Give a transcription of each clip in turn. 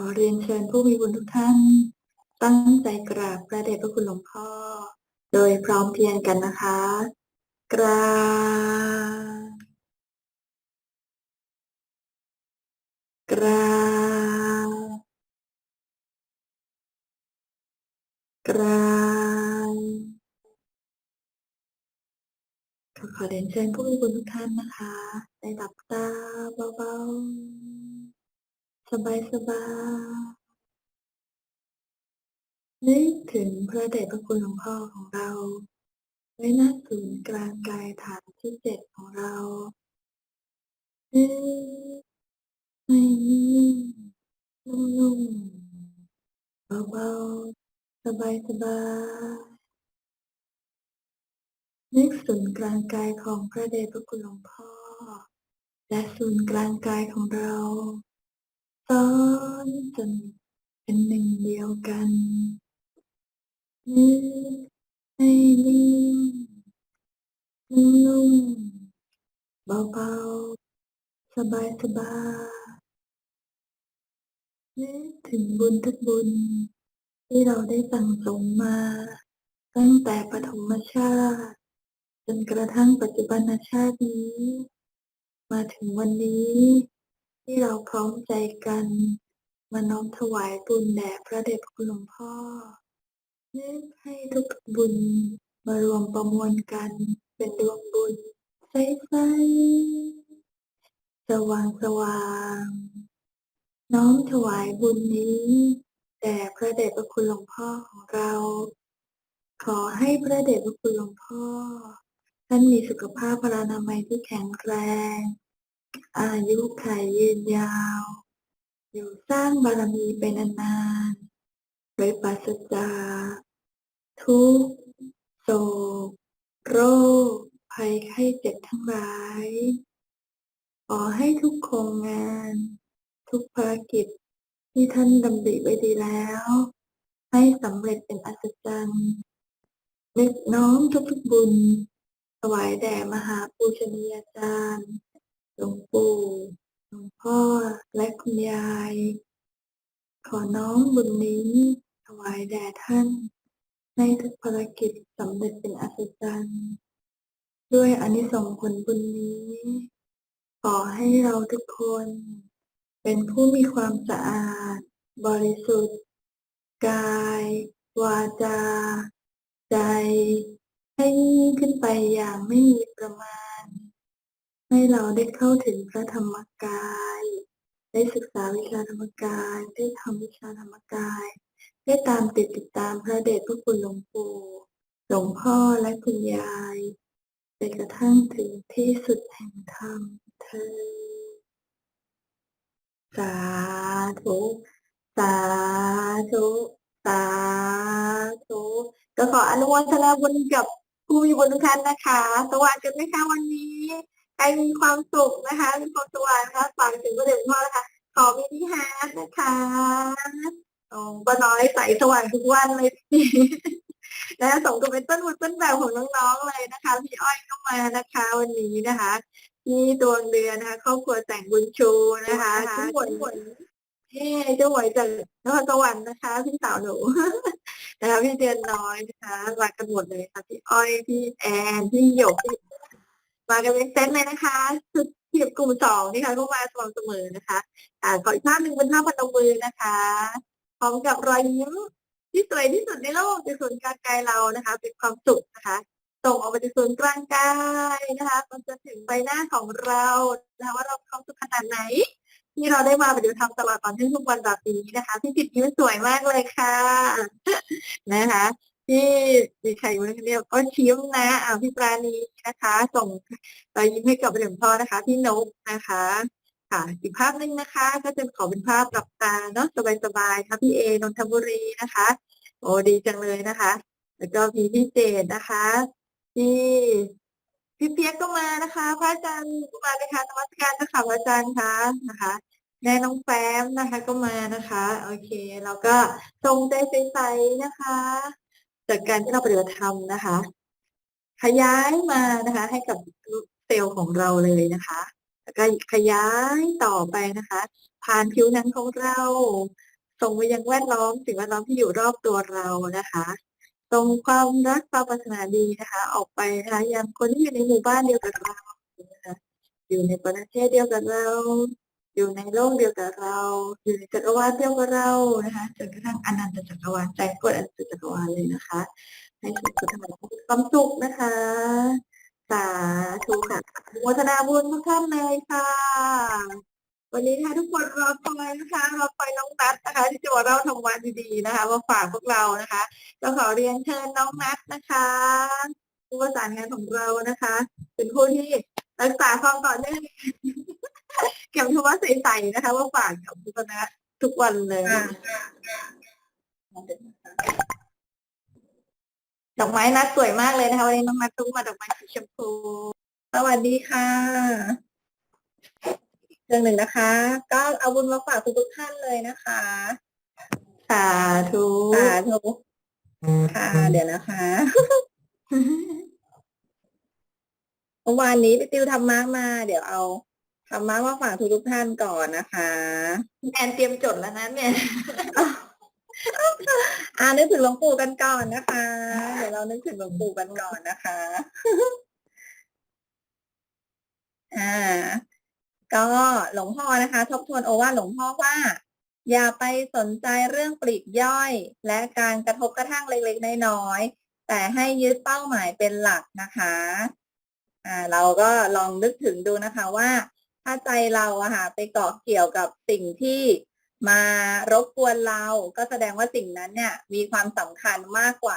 อเรียนเชิญผู้มีบุญทุกท่าน ตั้งใจกราบพระเดชพระคุณหลวงพ่อ โดยพร้อมเพรียงกันนะคะ กราบกราบกราบขอขอเรียนเชิญผู้มีบุญทุกท่านนะคะ ได้หลับตาเบาๆ สบายๆนึกถึงพระเดชพระคุณหลวงพ่อของเรา ไว้ณศูนย์กลางกายฐานที่เจ็ดของเราเอ๊ะไม่นิ่งนุ่มๆเบาๆสบายนึกศูนย์กลางกายของพระเดชพระคุณหลวงพ่อ และศูนย์กลางกายของเรา ซ้อนจนเป็นหนึ่งเดียวกันนึกให้นิ่งนุ่มๆเบาๆ สบายๆนึกถึงบุญทุกบุญ ที่เราได้สั่งสมมา ตั้งแต่ปฐมชาติ จนกระทั่งปัจจุบันชาตินี้ มาถึงวันนี้ ที่เราพร้อมใจกัน มาน้อมถวายบุญแด่พระเดชพระคุณหลวงพ่อนึกให้ทุกบุญมารวมประมวลกันเป็นดวงบุญใสๆสสว่างสว่างน้อมถวายบุญนี้แด่พระเดชพระคุณหลวงพ่อของเรา ขอให้พระเดชพระคุณหลวงพ่อ ท่านมีสุขภาพพลานามัยที่แข็งแรง อายุขัยยืนยาว อยู่สร้างบารมีไปนานๆโดยปราศจากทุกโศกโรค ภัยไข้เจ็บทั้งหลาย ขอให้ทุกโครงงาน ทุกภารกิจที่ท่านดำริไว้ดีแล้ว ให้สำเร็จเป็นอัศจรรย์นึกน้อมทุกๆบุญถวายแด่มหาปูชนียาจารย์ หลวงปู่หลวงพ่อและคุณยาย ขอน้อมบุญนี้ถวายแด่ท่าน ในทุกภารกิจสำเร็จเป็นอัศจรรย์ด้วยอนิสงส์ผลบุญนี้ ขอให้เราทุกคน เป็นผู้มีความสะอาด บริสุทธิ์ กาย วาจา ใจ ให้ยิ่งขึ้นไปอย่างไม่มีประมาณ ให้เราได้เข้าถึงพระธรรมกาย ได้ศึกษาวิชาธรรมกาย ได้ทำวิชาธรรมกาย ได้ตามติดติดตามพระเดชพระคุณหลวงปู่หลวงพ่อและคุณยายไปกระทั่งถึงที่สุดแห่งธรรมเธอ สาธุ สาธุ สาธุ ก็ขออนุโมทนาบุญกับผู้มีบุญทุกท่านนะคะ สวัสดีไหมคะวันนี้ ใครมีความสุขนะคะมีความสว่างนะคะฝากถึงพระเดชพ่อนะคะ ขอมินิฮาร์ดนะคะโอ้ป้าน้อยใสสว่างทุกวันเลยพี่นะสมกับเป็นต้นบุญต้นแบบของน้องๆเลยนะคะ พี่อ้อยก็มานะคะ วันนี้นะคะพี่ดวงเดือนนะคะครอบครัวแต่งบุญชูนะคะทุกคนเฮ้เจ้าหวยจากนครสวรรค์นะคะพี่สาวหนูนะคะพี่เดือนน้อยนะคะมากันหมดเลยค่ะพี่อ้อยพี่แอนพี่หยกพี่ มากันเป็นเซตเลยนะคะสุดทีมกลุ่มสองนี่ค่ะก็มาสม่ำเสมอนะคะอ่าขออีกภาพหนึ่งเป็นภาพพนมมือนะคะพร้อมกับรอยยิ้มที่สวยที่สุดในโลกในส่วนย์กลางกายเรานะคะ เป็นความสุขนะคะส่งออกไปจากส่วนย์กลางกายนะคะมันจะถึงใบหน้าของเรานะคะว่าเราความสุขขนาดไหน ที่เราได้มาปฏิบัติธรรมตลอดตอนที่ทุกวันแบบนี้นะคะพี่จิตยิ้มสวยมากเลยค่ะนะคะ พี่ดีใครวันนี้ก็ชิมนะอ่าพี่ปราณีนะคะ ส่งรอยยิ้มให้กับหลวงพ่อนะคะ พี่นกนะคะ ค่ะ อีกภาพหนึ่งนะคะ ก็จะขอเป็นภาพหลับตาเนาะสบายๆค่ะพี่เอนนทบุรีนะคะ โอ้ดีจังเลยนะคะ แล้วก็มีพี่เจดนะคะพี่พี่เปียกก็มานะคะ พระอาจารย์มาเลยค่ะนมัสการนะคะพระอาจารย์คะนะคะแม่น้องแฟ้มนะคะก็มานะคะ โอเคแล้วก็ทรงใจใสๆนะคะ จากการที่เราปฏิบัติธรรมนะคะ ขยายมานะคะ ให้กับเซลล์ของเราเลยนะคะแล้วก็ขยายต่อไปนะคะ ผ่านผิวหนังของเรา ส่งไปยังแวดล้อมสิ่งแวดล้อมที่อยู่รอบตัวเรานะคะส่งความรักความปรารถนาดีนะคะ ออกไปนะคะยังคนที่อยู่ในหมู่บ้านเดียวกับเรานะคะอยู่ในประเทศเดียวกับเรา อยู่ในโลกเดียวกับเรา อยู่ในจักรวาลเดียวกับเรานะคะจนกระทั่งอนันตจักรวาลใจกดอนันตจักรวาลเลยนะคะให้สุขสุขทั้งหลายมีความสุขนะคะ สาธุค่ะอนุโมทนาบุญทุกท่านเลยค่ะ วันนี้นะคะทุกคนรอคอยนะคะรอคอยน้องนัทนะคะ ที่จะมาเล่าธรรมะดีๆนะคะมาฝากพวกเรานะคะก็ขอเรียนเชิญน้องนัทนะคะผู้ประสานงานของเรานะคะ เป็นผู้ที่รักษาความต่อเนื่อง เก็บธรรมะใสๆนะคะมาฝากกับทุกคณะทุกวันเลยดอกไม้นัดสวยมากเลยนะคะ วันนี้น้องนัดตุ้มมาดอกไม้สีชมพู สวัสดีค่ะเรื่องหนึ่งนะคะ ก็เอาบุญมาฝากทุกๆท่านเลยนะคะสาธุสาธุค่ะ เดี๋ยวนะคะเมื่อวานนี้ไปติวธรรมะมา เดี๋ยวเอา ธรรมะมาฝากทุกๆท่านก่อนนะคะแอนเตรียมจดแล้วนะเนี่ยอ่านึกถึงหลวงปู่กันก่อนนะคะ เดี๋ยวเรานึกถึงหลวงปู่กันก่อนนะคะอ่าก็หลวงพ่อนะคะ ทบทวนโอวาทหลวงพ่อว่า อย่าไปสนใจเรื่องปลีกย่อย และการกระทบกระทั่งเล็กๆน้อยๆแต่ให้ยึดเป้าหมายเป็นหลักนะคะอ่าเราก็ลองนึกถึงดูนะคะว่า ถ้าใจเราอะค่ะไปเกาะเกี่ยวกับสิ่งที่มารบกวนเรา ก็แสดงว่าสิ่งนั้นเนี่ย มีความสำคัญมากกว่า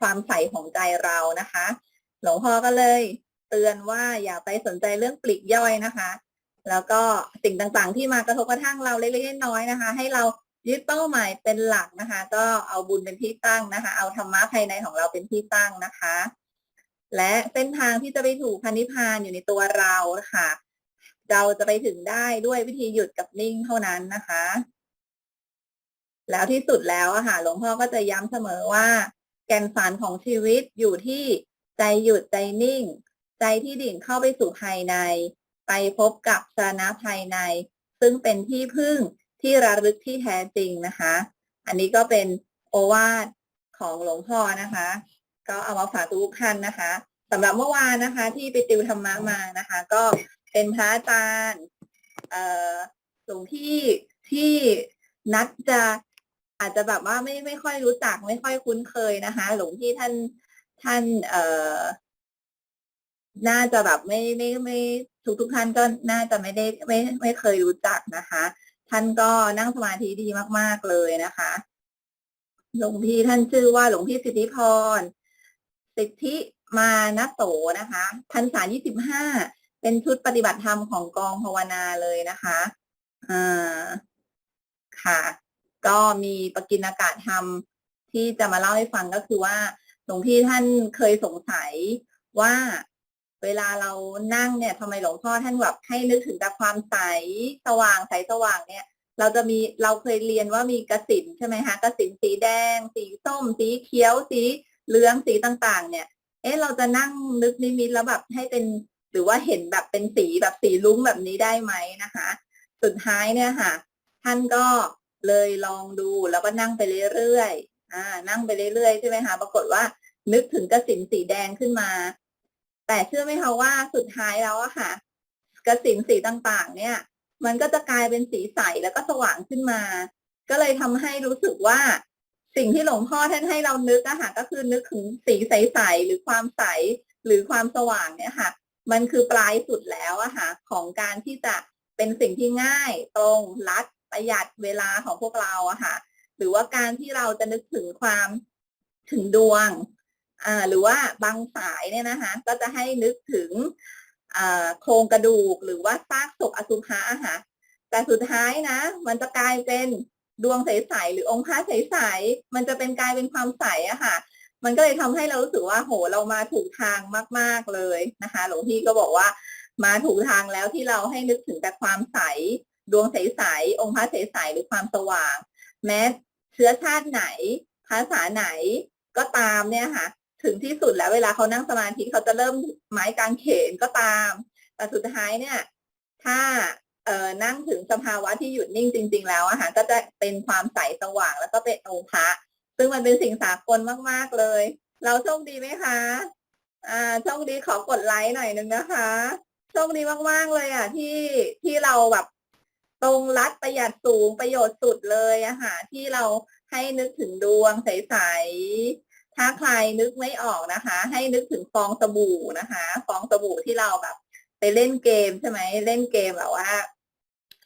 ความใส่ของใจเรานะคะ หลวงพ่อก็เลยเตือนว่าอย่าไปสนใจเรื่องปลีกย่อยนะคะ แล้วก็สิ่งต่างๆ ที่มากระทบกระทั่งเราเล็กๆน้อยๆนะคะ ให้เรายึดเป้าหมายเป็นหลักนะคะ ก็เอาบุญเป็นที่ตั้งนะคะ เอาธรรมะภายในของเราเป็นที่ตั้งนะคะ และเส้นทางที่จะไปถูกพันธิพพานอยู่ในตัวเราค่ะ เราจะไปถึงได้ด้วยวิธีหยุดกับนิ่งเท่านั้นนะคะ แล้วที่สุดแล้วอะค่ะหลวงพ่อก็จะย้ำเสมอว่า แก่นสารของชีวิตอยู่ที่ใจหยุดใจนิ่ง ใจที่ดิ่งเข้าไปสู่ภายใน ไปพบกับสาระภายใน ซึ่งเป็นที่พึ่งที่ระลึกที่แท้จริงนะคะ อันนี้ก็เป็นโอวาทของหลวงพ่อนะคะ ก็เอามาฝากทุกท่านนะคะสำหรับเมื่อวานนะคะ ที่ไปติวธรรมะมานะคะ ก็ เป็นพระอาจารย์หลวงพี่ที่นัดจะอาจจะแบบว่าไม่ไม่ค่อยรู้จักไม่ค่อยคุ้นเคยนะคะ หลวงพี่ท่านท่านเอ่อน่าจะแบบไม่ไม่ไม่ทุกทุกท่านก็น่าจะไม่ได้ไม่ไม่เคยรู้จักนะคะ ท่านก็นั่งสมาธิดีมาก ๆเลยนะคะ หลวงพี่ท่านชื่อว่าหลวงพี่สิทธิพรสิทธิมานโสนะคะพรรษายี่สิบห้า เป็นชุดปฏิบัติธรรมของกองภาวนาเลยนะคะอ่าค่ะ ก็มีปกินอากาศธรรมที่จะมาเล่าให้ฟังก็คือว่าหลวงพี่ท่านเคยสงสัยว่าเวลาเรานั่งเนี่ยทำไมหลวงพ่อท่านแบบให้นึกถึงแต่ความใสสว่างใสสว่างเนี่ย เราจะมีเราเคยเรียนว่ามีกระสินใช่ไหมคะกระสินสีแดง สีส้ม สีเขียว สีเหลืองสีต่างๆ เนี่ย เอ๊ะเราจะนั่งนึกนิมิตแล้วแบบให้เป็น รือว่าเห็นแบบเป็นสีแบบสีลุ้งแบบนี้ได้ไหมนะคะ สุดท้ายเนี่ยค่ะ ท่านก็เลยลองดูแล้วก็นั่งไปเรื่อยๆอ่านั่งไปเรื่อยๆใช่ไหมคะปรากฏว่านึกถึงกระสินสีแดงขึ้นมา แต่เชื่อไหมคะว่าสุดท้ายแล้วอะค่ะ กระสินสีต่างๆ เนี่ย มันก็จะกลายเป็นสีใสแล้วก็สว่างขึ้นมา ก็เลยทำให้รู้สึกว่าสิ่งที่หลวงพ่อท่านให้เรานึกอะค่ะก็คือนึกถึงสีใสๆหรือความใสหรือความสว่างเนี่ยค่ะ มันคือปลายสุดแล้วอะค่ะของการที่จะเป็นสิ่งที่ง่ายตรงรัดประหยัดเวลาของพวกเราอะค่ะ หรือว่าการที่เราจะนึกถึงความถึงดวงอ่าหรือว่าบางสายเนี่ยนะคะ ก็จะให้นึกถึงอ่าโครงกระดูกหรือว่าซากศพอสุภะอะค่ะ แต่สุดท้ายนะ มันจะกลายเป็นดวงใสๆหรือองค์พระใสๆมันจะเป็นกลายเป็นความใสอะค่ะ มันก็เลยทำให้เรารู้สึกว่าโหเรามาถูกทางมาก ๆเลยนะคะหลวงพี่ก็บอกว่า มาถูกทางแล้วที่เราให้นึกถึงแต่ความใสดวงใสๆองค์พระใสๆหรือความสว่าง แม้เชื้อชาติไหน ภาษาไหนก็ตามเนี่ยค่ะ ถึงที่สุดแล้วเวลาเขานั่งสมาธิเขาจะเริ่มไม้กางเขนก็ตาม แต่สุดท้ายเนี่ย ถ้าเอ่อนั่งถึงสภาวะที่หยุดนิ่งจริง ๆ แล้วอะค่ะก็จะเป็นความใสสว่าง แล้วก็เป็นองค์พระ ซึ่งมันเป็นสิ่งสากลมาก ๆ เลย เราโชคดีไหมคะ อ่า โชคดีขอกดไลค์หน่อยนึงนะคะ โชคดีมาก ๆ เลยอะ ที่ที่เราแบบตรงรัดประหยัดสูงประโยชน์สุดเลยอะค่ะที่เราให้นึกถึงดวงใส ๆ ถ้าใครนึกไม่ออกนะคะ ให้นึกถึงฟองสบู่นะคะ ฟองสบู่ที่เราแบบ ไปเล่นเกมใช่ไหมเล่นเกมแบบว่า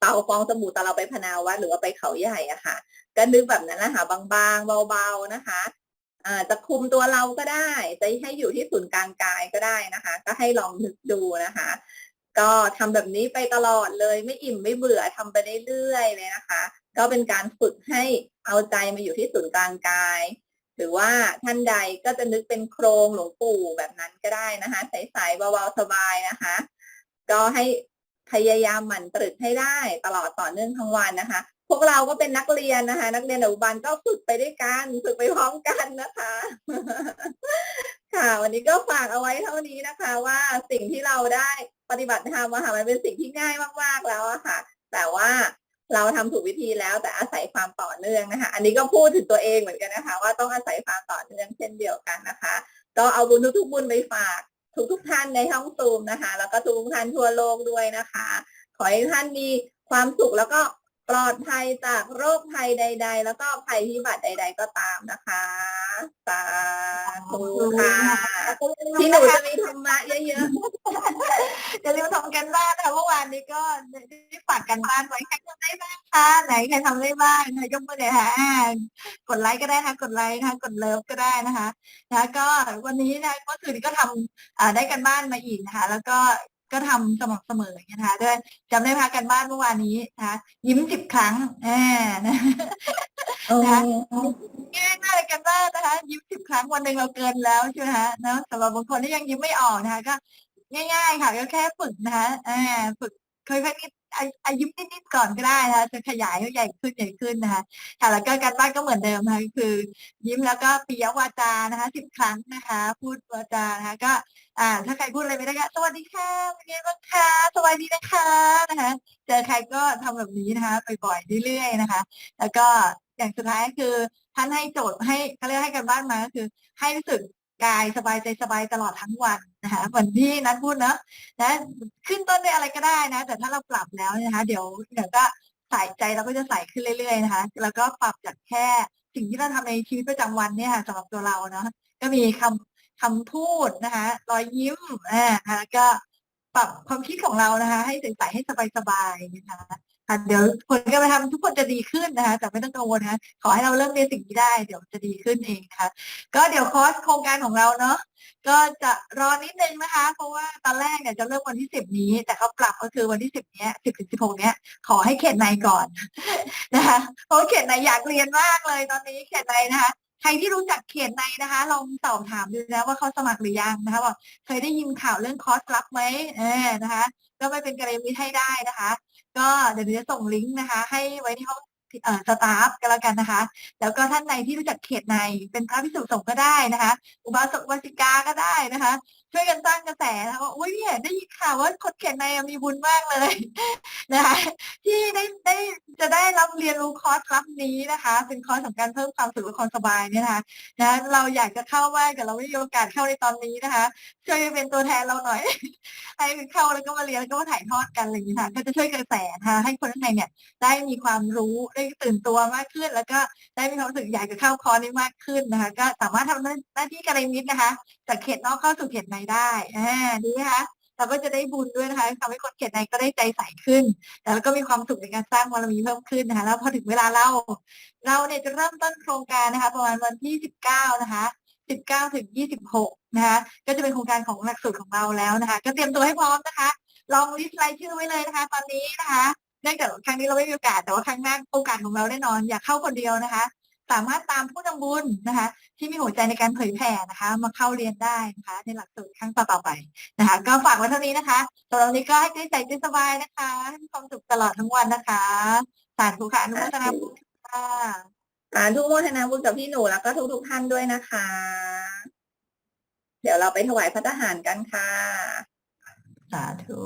เป่าฟองสบู่ตอนเราไปพนาวัดหรือว่าไปเขาใหญ่อะค่ะ ก็นึกแบบนั้นนะคะบางๆ เบาๆนะคะอ่าจะคุมตัวเราก็ได้ จะให้อยู่ที่ศูนย์กลางกายก็ได้นะคะ ก็ให้ลองนึกดูนะคะ ก็ทำแบบนี้ไปตลอดเลยไม่อิ่มไม่เบื่อทำไปเรื่อยๆเลยนะคะ ก็เป็นการฝึกให้เอาใจมาอยู่ที่ศูนย์กลางกาย หรือว่าท่านใดก็จะนึกเป็นโครงหลวงปู่แบบนั้นก็ได้นะคะใสๆเบาๆสบายนะคะ ก็ให้ พยายามหมั่นตรึกให้ได้ตลอดต่อเนื่องทั้งวันนะคะ พวกเราก็เป็นนักเรียนนะคะ นักเรียนอนุบาลก็ฝึกไปด้วยกันฝึกไปพร้อมกันนะคะ ค่ะวันนี้ก็ฝากเอาไว้เท่านี้นะคะ ว่าสิ่งที่เราได้ปฏิบัติธรรมอะค่ะมันเป็นสิ่งที่ง่ายมากๆแล้วอะค่ะ แต่ว่าเราทำถูกวิธีแล้วแต่อาศัยความต่อเนื่องนะคะ อันนี้ก็พูดถึงตัวเองเหมือนกันนะคะ ว่าต้องอาศัยความต่อเนื่องเช่นเดียวกันนะคะ ก็เอาบุญทุกๆบุญไปฝาก ทุกทุกๆท่านในห้องซูมนะคะ แล้วก็ทุกท่านทั่วโลกด้วยนะคะ ขอให้ท่านมีความสุขแล้วก็ปลอดภัยจากโรคภัยใด ๆ แล้วก็ภัยพิบัติใด ๆ ก็ตามนะคะสาธุค่ะที่หนูจะมีธรรมะเยอะอย่าลืมทำกันบ้านนะคะเมื่อวานนี้ก็ได้ ฝากกันบ้านไว้ใครทำได้บ้างคะไหนใครทำได้บ้างนะยกมือเลยค่ะอ่ากดไลค์ก็ได้นะคะกดไลค์นะคะกดเลิฟก็ได้นะคะนะก็วันนี้นะเมื่อคืนก็ทำอ่าได้กันบ้านมาอีกนะคะ แล้วก็ก็ทำสม่ำเสมออย่างเงี้ยนะคะด้วยจำได้พากันบ้านเมื่อวานนี้นะคะยิ้มสิบครั้งแอ่นะๆโอ้ง่ายมากเลยกันบ้านนะคะ ยิ้มสิบครั้งวันหนึ่งเราเกินแล้วใช่ไหมคะเนาะสำหรับบางคนที่ยังยิ้มไม่ออกนะคะก็ง่าย ๆ ค่ะก็แค่ฝึกนะคะอ่าฝึกค่อยๆนิด อะอะยิ้มนิดๆก่อนก็ได้นะคะจะขยายให้ใหญ่ขึ้นใหญ่ขึ้นนะคะค่ะแล้วก็การบ้านก็เหมือนเดิมนะคะคือ ยิ้มแล้วก็ปิยวาจานะคะสิบครั้งนะคะ พูดวาจานะคะก็ อ่า ถ้าใครพูดอะไรไม่ได้ก็สวัสดีค่ะเป็นไงบ้างคะสวัสดีนะคะนะคะ เจอใครก็ทำแบบนี้นะคะบ่อยๆเรื่อยๆนะคะ แล้วก็อย่างสุดท้ายคือท่านให้โจทย์ให้เขาเรียกให้กันบ้านมาก็คือ ให้รู้สึก กายสบายใจสบายตลอดทั้งวันนะคะเหมือนที่นัทพูดเนอะนะขึ้นต้นด้วยอะไรก็ได้นะ แต่ถ้าเราปรับแล้วนะคะ เดี๋ยวเดี๋ยวก็ใส่ใจเราก็จะใส่ขึ้นเรื่อยๆนะคะ แล้วก็ปรับจากแค่สิ่งที่เราทำในชีวิตประจำวันเนี่ยค่ะสำหรับตัวเราเนาะก็มีคำคำพูดนะคะ รอยยิ้มอ่าแล้วก็ปรับความคิดของเรานะคะ ให้ใสๆให้สบายๆนะคะ ค่ะเดี๋ยวคนก็ไปทำทุกคนจะดีขึ้นนะคะแต่ไม่ต้องกังวลนะคะขอให้เราเริ่มเรียนสิ่งนี้ได้ เดี๋ยวจะดีขึ้นเองนะคะก็เดี๋ยวคอร์สโครงการของเราเนาะก็จะรอนิดนึงนะคะ เพราะว่าตอนแรกเนี่ยจะเริ่มวันที่สิบนี้ แต่เขาปรับก็คือวันที่สิบเนี้ยสิบถึงสิบหกเนี้ยขอให้เขตในก่อนนะคะเพราะเขตในอยากเรียนมากเลยตอนนี้เขตในนะคะใครที่รู้จักเขตในนะคะลองสอบถามดูนะว่าเขาสมัครหรือยังนะคะว่าเคยได้ยินข่าวเรื่องคอร์สลับไหมเออนะคะ ก็ไปเป็นกระเรมิตให้ได้นะคะ ก็เดี๋ยวหนูจะส่งลิงก์นะคะ ให้ไว้ที่ห้อง สตาฟกันแล้วกันนะคะ แล้วก็ท่านในที่รู้จักเขตในเป็นพระพิสุสงฆ์ก็ได้นะคะ อุบาสกอุบาสิกาก็ได้นะคะ ช่วยกันสร้างกระแสนะคะว่าอุ้ยเนี่ยได้ยินข่าวว่าคนเขตในมีบุญมากเลยนะคะ ที่ได้ได้จะได้รับเรียนรู้คอร์สลับนี้นะคะ เป็นคอร์สของการเพิ่มความสุขและความสบายเนี่ยนะคะนะเราอยากจะเข้ามากแต่เราไม่มีโอกาสเข้าในตอนนี้นะคะ ช่วยเป็นตัวแทนเราหน่อย ให้เข้าแล้วก็มาเรียนแล้วก็มาถ่ายทอดกันอะไรอย่างนี้ค่ะก็จะช่วยกระแสนะคะให้คนข้างในเนี่ยได้มีความรู้ได้ตื่นตัวมากขึ้น แล้วก็ได้มีความรู้สึกอยากจะเข้าคอร์สนี้มากขึ้นนะคะ ก็สามารถทำหน้าที่การเรียนมิตรนะคะ จากเขตนอกเข้าสู่เขตในได้อ่าดีไหมคะเราก็จะได้บุญด้วยนะคะทำให้คนเขตในก็ได้ใจใสขึ้นแล้วก็มีความสุขในการสร้างบารมีเพิ่มขึ้นนะคะ แล้วพอถึงเวลาเราเราเนี่ยจะเริ่มต้นโครงการนะคะ ประมาณวันที่ 19 นะคะ 19ถึง26 นะคะ ก็จะเป็นโครงการของหลักสูตรของเราแล้วนะคะ ก็เตรียมตัวให้พร้อมนะคะ ลองลิสต์รายชื่อไว้เลยนะคะ ตอนนี้นะคะ เนื่องจากครั้งนี้เราไม่มีโอกาส แต่ว่าครั้งหน้าโอกาสของเราแน่นอน อยากเข้าคนเดียวนะคะ สามารถตามผู้นำบุญนะคะ ที่มีหัวใจในการเผยแผ่นะคะ มาเข้าเรียนได้นะคะ ในหลักสูตรครั้งต่อๆไปนะคะ ก็ฝากไว้เท่านี้นะคะสำหรับวันนี้ก็ให้ใจใจสบายนะคะให้มีความสุขตลอดทั้งวันนะคะสาธุค่ะอนุโมทนาบุญค่ะสาธุโมทนาบุญกับพี่หนูแล้วก็ทุกๆท่านด้วยนะคะ เดี๋ยวเราไปถวายพระทหารกันค่ะ สาธุ